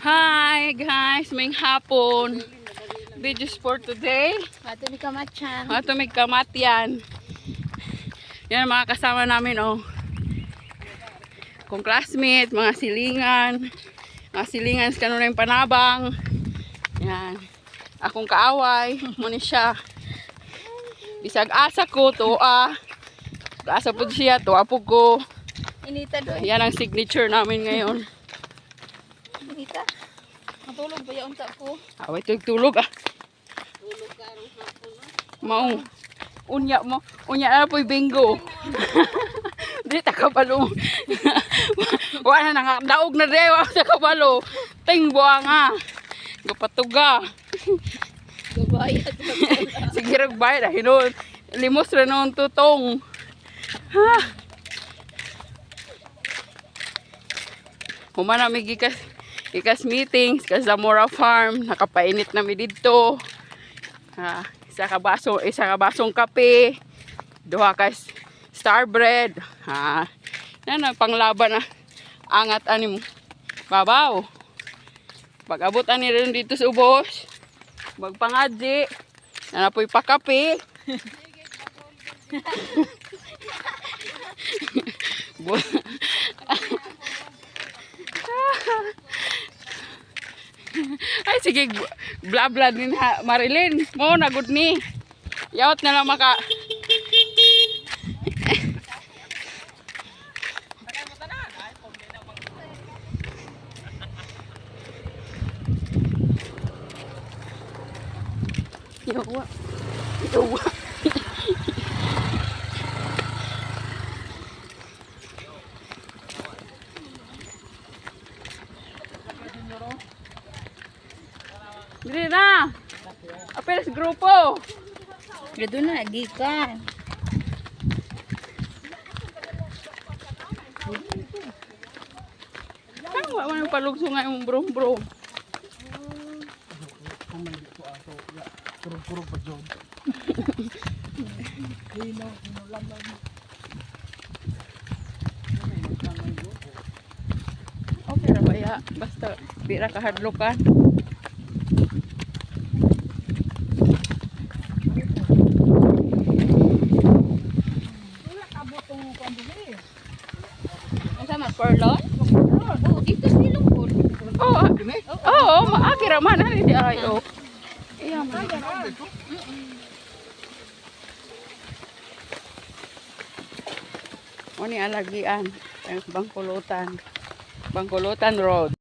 Hi guys, may hapon. Videos for today. Ato ni Kamachan. Ito may kamat yan. Yan mga kasama namin oh. Kung classmate, mga silingan. Mga silingan sa kanunay panabang. Yan. Akong kaaway. Muna siya. Bisag asa ko to ah. Asa po siya to apo ko. Inita doon. Yan ang signature namin ngayon. Inita. Matulog ba yung unta ko? Away tulog ah. Mau. Unya mo. Unya na po'y bingo. Di ta kabalo. Wala na nga. Daog na rewa sa kabalo. Ting buwang ah. Gapatuga. Gabayat. Sige rag bayad ah. Hinon. Limos rin noon tutong. Ha. Humana may gikas gikas meetings sa Zamora Farm. Nakapainit na mi dito. Ah, isa ka baso, isa ka basong kape. Duha ka star bread. Ha. Yan ang panglaban na angat ani mo. Babaw. Pag abot ani rin dito sa ubos. Magpangadji. Nanapoy pa kape. Bu- Ay, sige. Bla bla din ha. Marilyn, mo nagod ni. Yaot na lang maka. Yawa. Yawa. Dili na. Apelas grupo. Gado na, gikan. Ano ba man palugso nga yung brom brom? Okay ra ba ya? Basta pira ka hadlokan. Perlon? Oo, dito silong po. Oo. Oh, Oo, oh, maagi ra man ani di ay oh. Iya man. O ni alagian, ang bangkulutan. Bangkulutan Road.